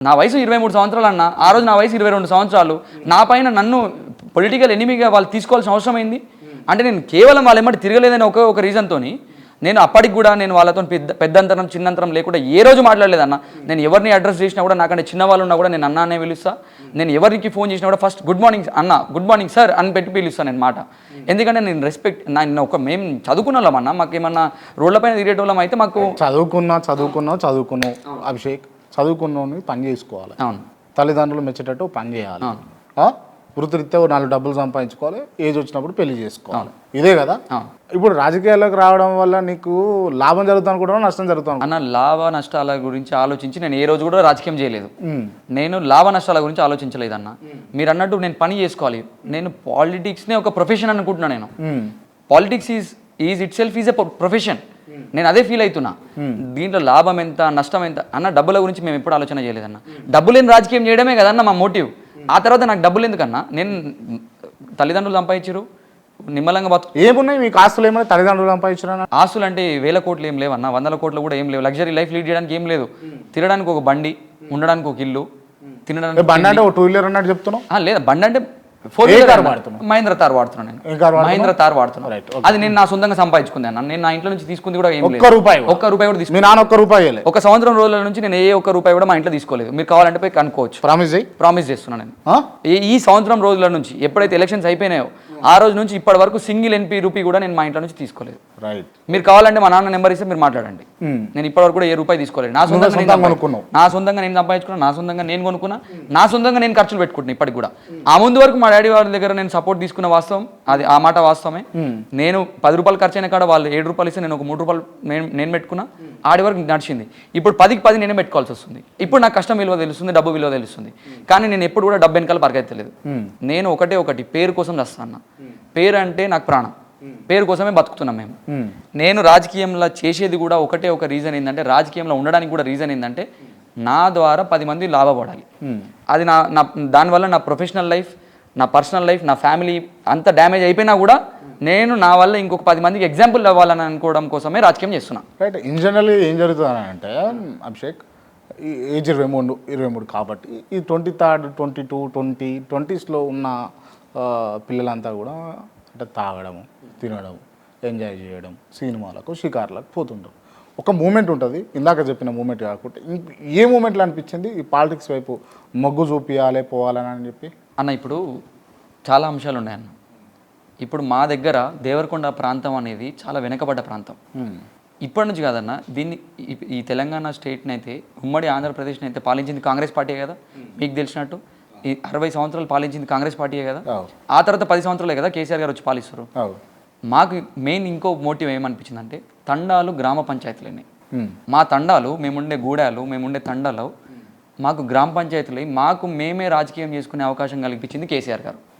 నా వయసు ఇరవై మూడు సంవత్సరాలు అన్న ఆ రోజు నా వయసు ఇరవై రెండు సంవత్సరాలు నా పైన నన్ను పొలిటికల్ ఎనిమిగా వాళ్ళు తీసుకోవాల్సిన అవసరం అయింది అంటే నేను కేవలం వాళ్ళ ఎమ్మటి తిరగలేదని ఒకే ఒక రీజన్తో నేను అప్పటికి కూడా నేను వాళ్ళతో పెద్ద పెద్దంతరం చిన్నంతరం లేకుండా ఏ రోజు మాట్లాడలేదన్న నేను ఎవరిని అడ్రస్ చేసినా కూడా నాకంటే చిన్న వాళ్ళు ఉన్నా కూడా నేను అన్న అనే పిలుస్తా. నేను ఎవరికి ఫోన్ చేసినా కూడా ఫస్ట్ గుడ్ మార్నింగ్ అన్న గుడ్ మార్నింగ్ సార్ అని పెట్టి పిలుస్తాను నేను మాట. ఎందుకంటే నేను రెస్పెక్ట్ నేను ఒక మేము చదువుకున్న వాళ్ళం అన్న మాకు ఏమన్నా రోడ్లపైన తిరిగేటోళ్ళం అయితే మాకు చదువుకున్నా చదువుకున్నావు చదువుకున్నావు అభిషేక్. చదువుకున్నోని పని చేసుకోవాలి. అవును. తల్లిదండ్రులు మెచ్చేటట్టు పని చేయాలి? వృత్తిరీత్యా నాలుగు డబ్బులు సంపాదించుకోవాలి. ఏజ్ వచ్చినప్పుడు పెళ్ళి చేసుకోవాలి. ఇదే కదా. ఇప్పుడు రాజకీయాల్లోకి రావడం వల్ల నీకు లాభం జరుగుతుంది అనుకుంటున్నా నష్టం జరుగుతుంది అన్న లాభ నష్టాల గురించి ఆలోచించి నేను ఏ రోజు కూడా రాజకీయం చేయలేదు. నేను లాభ నష్టాల గురించి ఆలోచించలేదు అన్న. మీరు అన్నట్టు నేను పని చేసుకోవాలి. నేను పాలిటిక్స్నే ఒక ప్రొఫెషన్ అనుకుంటున్నా నేను. Politics is is it self is a profession నేను అదే ఫీల్ అవుతున్నా. దీంట్లో లాభం ఎంత నష్టం ఎంత అన్న డబ్బుల గురించి మేము ఎప్పుడు ఆలోచన చేయలేదన్న. డబ్బు లేని రాజకీయం చేయడమే కదన్న మా మోటివ్ ఆ తర్వాత నాకు డబ్బులు ఎందుకన్నా? నేను తల్లిదండ్రులు సంపాదించారు నిమ్మలంగా బతు ఏమున్నాయి మీకు ఆస్తులు ఏమైనా తల్లిదండ్రులు సంపాదించిన ఆస్తులు అంటే వేల కోట్లు ఏం లేవన్న వందల కోట్లు కూడా ఏం లేవు. లగ్జరీ లైఫ్ లీడ్ చేయడానికి ఏం లేదు. తినడానికి ఒక బండి ఉండడానికి ఒక ఇల్లు తినడానికి బండి అంటే ఒక టూ వీలర్ అన్నట్టు చెప్తున్నావు? ఆ, లేదా బండి అంటే ఫోర్ కార్? మహేంద్ర తార్ వాడుతున్నాను నేను? మహేంద్ర తార్ వాడుతున్నాను అది నేను నా సొంతంగా సంపాదించుకుంది అన్న. నేను నా ఇంట్లో నుంచి తీసుకుంది కూడా ఏం ఒక్క రూపాయి? ఒక్క రూపాయి కూడా తీసుకు మీ నాన్న ఒక్క రూపాయి ఒక సంవత్సరం రోజుల నుంచి నేను ఏ ఒక్క రూపాయి కూడా మా ఇంట్లో తీసుకోలేదు. మీరు కావాలంటే పోయి కనుక్కోవచ్చు. ప్రామిస్ ప్రామిస్ చేస్తున్నాను నేను. ఈ సంవత్సరం రోజుల నుంచి ఎప్పుడైతే ఎలక్షన్స్ అయిపోయినాయో ఆ రోజు నుంచి ఇప్పటి వరకు సింగిల్ ఎన్పీ రూపీ కూడా నేను మా ఇంట్లో నుంచి తీసుకోలేదు. రైట్ మీరు కావాలంటే మా నాన్న నెంబర్ ఇస్తే మీరు మాట్లాడండి. ఉమ్. నేను ఇప్పటివరకు కూడా ఏ రూపాయి తీసుకోలేదు. నా సొంతంగా నేను. నా సొంతంగా నేను సంపాదించుకున్నా నా సొంతంగా నేను కొనుక్కున్నా నా సొంతంగా నేను ఖర్చులు పెట్టుకుంటున్నా ఇప్పటికి కూడా. ఆ ముందు వరకు మా డాడీ వాళ్ళ దగ్గర నేను సపోర్ట్ తీసుకున్న వాస్తవం. అది ఆ మాట వాస్తవమే. నేను పది రూపాయలు ఖర్చు అయిన కాడ వాళ్ళు ఏడు రూపాయలు ఇస్తే నేను ఒక మూడు రూపాయలు నేను నేను పెట్టుకున్నా. ఆడి వరకు నడిచింది. ఇప్పుడు పదికి పది నేనే పెట్టుకోవాల్సి వస్తుంది. ఇప్పుడు నాకు కష్టం విలువ తెలుస్తుంది డబ్బు విలువ తెలుస్తుంది. కానీ నేను ఎప్పుడు కూడా డబ్బు వెనకాల పరిగెత్తలేదు. నేను ఒకటే ఒకటి పేరు కోసం చేస్తాను పేరు అంటే నాకు ప్రాణం. పేరు కోసమే బతుకుతున్నాం మేము. నేను రాజకీయంలో చేసేది కూడా ఒకటే ఒక రీజన్ ఏంటంటే రాజకీయంలో ఉండడానికి కూడా రీజన్ ఏంటంటే నా ద్వారా పది మంది లాభపడాలి. అది నా నా దానివల్ల నా ప్రొఫెషనల్ లైఫ్ నా పర్సనల్ లైఫ్ నా ఫ్యామిలీ అంత డ్యామేజ్ అయిపోయినా కూడా నేను నా వల్ల ఇంకొక పది మందికి ఎగ్జాంపుల్ అవ్వాలని అనుకోవడం కోసమే రాజకీయం చేస్తున్నా. రైట్ ఇన్ జనరల్ ఏం జరుగుతుంది అంటే అభిషేక్ ఈ ఏజ్ ఇరవై మూడు ఇరవై మూడు కాబట్టి ఈ twenty third twenty two twenty ట్వంటీస్లో ఉన్న పిల్లలంతా కూడా అంటే తాగడము తినడం ఎంజాయ్ చేయడం సినిమాలకు షికార్లకు పోతుంటారు ఒక మూమెంట్ ఉంటుంది ఇందాక చెప్పిన మూమెంట్ కాకుండా ఏ మూమెంట్లో అనిపించింది? ఈ పాలిటిక్స్ వైపు మొగ్గు చూపియాలి పోవాలని అని చెప్పి? అన్న ఇప్పుడు చాలా అంశాలు ఉన్నాయన్న ఇప్పుడు మా దగ్గర దేవరకొండ ప్రాంతం అనేది చాలా వెనకబడ్డ ప్రాంతం. ఇప్పటి నుంచి కాదన్న దీన్ని ఈ- తెలంగాణ స్టేట్ని అయితే ఉమ్మడి ఆంధ్రప్రదేశ్ని అయితే పాలించింది కాంగ్రెస్ పార్టీయే కదా? మీకు తెలిసినట్టు? ఈ అరవై సంవత్సరాలు పాలించింది కాంగ్రెస్ పార్టీయే కదా. ఆ తర్వాత పది సంవత్సరాలే కదా కేసీఆర్ గారు వచ్చి పాలిస్తారు? మాకు మెయిన్ ఇంకో మోటివ్ ఏమనిపించిందంటే తండాలు గ్రామ పంచాయతీలని. మా తండాలు మేముండే గూడాలు మేముండే తండాలు మాకు గ్రామ పంచాయతీలు మాకు మేమే రాజకీయం చేసుకునే అవకాశం కల్పించింది కేసీఆర్ గారు.